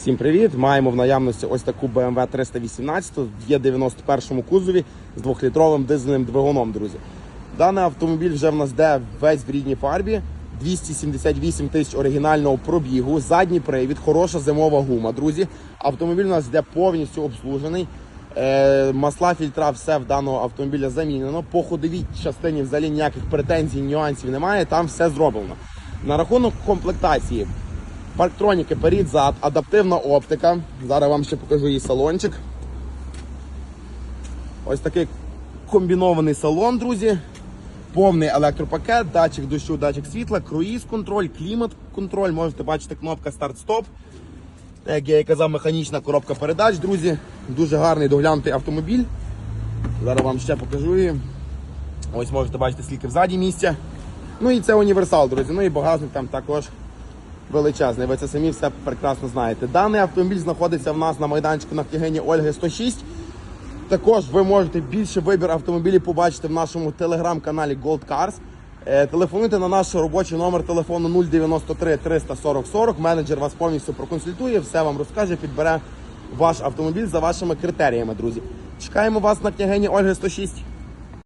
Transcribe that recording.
Всім привіт! Маємо в наявності ось таку BMW 318 в є 91 кузові з 2-літровим дизельним двигуном, друзі. Даний автомобіль вже в нас де весь в рідній фарбі. 278 тисяч оригінального пробігу, задній привід, хороша зимова гума, друзі. Автомобіль у нас йде повністю обслужений. Е, масла, фільтра, все в даного автомобіля замінено. По ходовій частині взагалі ніяких претензій, нюансів немає. Там все зроблено. На рахунок комплектації. Парктроніки перед зад, адаптивна оптика. Зараз вам ще покажу її салончик. Ось такий комбінований салон, друзі. Повний електропакет, датчик дощу, датчик світла, круїз контроль, клімат контроль. Можете бачити кнопка старт-стоп. Як я і казав, механічна коробка передач, друзі. Дуже гарний доглянутий автомобіль. Зараз вам ще покажу її. Ось можете бачити, скільки взаді місця. Ну і це універсал, друзі. Ну і багажник там також величезний. Ви це самі все прекрасно знаєте. Даний автомобіль знаходиться в нас на майданчику на княгині Ольги 106. Також ви можете більше вибір автомобілів побачити в нашому телеграм-каналі Gold Cars. Е, Телефонуйте на наш робочий номер телефону 093 340 40. Менеджер вас повністю проконсультує, все вам розкаже, підбере ваш автомобіль за вашими критеріями, друзі. Чекаємо вас на княгині Ольги 106.